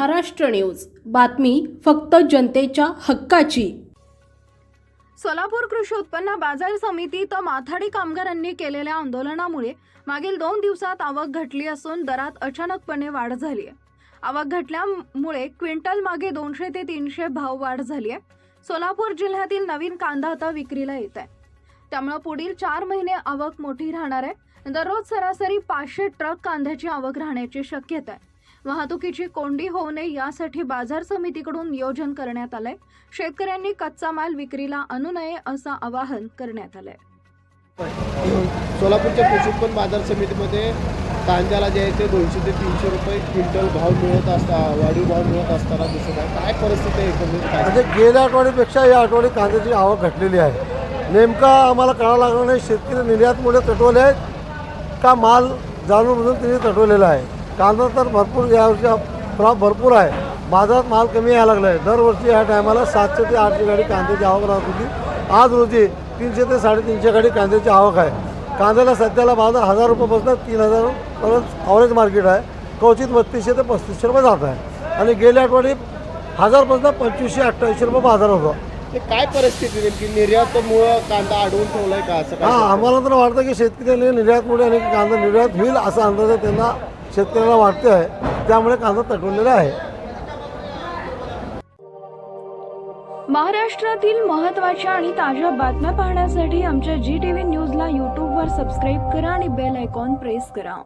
Maharashtra news. बातमी फक्त जनतेच्या हक्काची. सोलापूर कृषी उत्पन्न बाजार समितीत माथाडी कामगारांनी केलेल्या आंदोलनामुळे मागील दोन दिवसात आवक घटली असून दरात अचानकपणे वाढ झाली आहे. आवक घटल्यामुळे क्विंटल मागे दोनशे ते तीनशे भाव वाढ झाली आहे. सोलापूर जिल्ह्यातील नवीन कांदा आता विक्रीला येत आहे. त्यामुळे पुढील चार महिने आवक मोठी राहणार आहे. दररोज सरासरी पाचशे ट्रक कांद्याची आवक राहण्याची शक्यता आहे. वाहतुकीची कोंडी होऊ नये यासाठी बाजार समितीकडून नियोजन करण्यात आलंय. शेतकऱ्यांनी कच्चा माल विक्रीला आणू नये असं आवाहन करण्यात आलंय. सोलापूरच्या कृषी उत्पन्न बाजार समितीमध्ये कांद्याला जे आहे ते दोनशे ते तीनशे रुपये क्विंटल भाव मिळत असता वाढीव भाव मिळत असताना दिसत आहे. काय परिस्थिती आहे म्हणजे गेल्या आठवड्यापेक्षा या आठवडी कांद्याची आवक घटलेली आहे. नेमका आम्हाला कळावं लागलं नाही शेतकरी निर्यातमुळे तटवले आहेत का माल जाणून बुजून त्यांनी तटवलेला आहे? कांदा तर भरपूर यावर्षी क्रॉप भरपूर आहे. बाजारात माल कमी यायला लागला आहे दरवर्षी या टायमाला सातशे ते आठशे गाडी कांद्याची आवक राहत होती. आज रोजी तीनशे ते साडेतीनशे गाडी कांद्याची आवक आहे. कांद्याला सध्याला बाजार हजार रुपयापासून तीन हजारपर्यंत ॲव्हरेज मार्केट आहे. क्वचित बत्तीसशे ते पस्तीसशे रुपये जात आहे. आणि गेल्या आठवडी हजारपासून पंचवीसशे अठ्ठावीसशे रुपये बाजार होता. ते काय परिस्थिती नेमकी? निर्यातमुळं कांदा अडवून ठेवलाय का असं हा आम्हाला तर वाटतं की शेतकऱ्यांनी निर्यातमुळे आणि कांदा निर्यात होईल असा अंदाज त्यांना शेतकऱ्याला वाटते आहे त्यामुळे कांदा तटवलेला आहे. महाराष्ट्रातील महत्त्वाच्या आणि ताज्या बातम्या पाहण्यासाठी आमच्या जी टी व्ही न्यूजला यूट्यूबवर सबस्क्राईब करा आणि बेल आयकॉन प्रेस करा.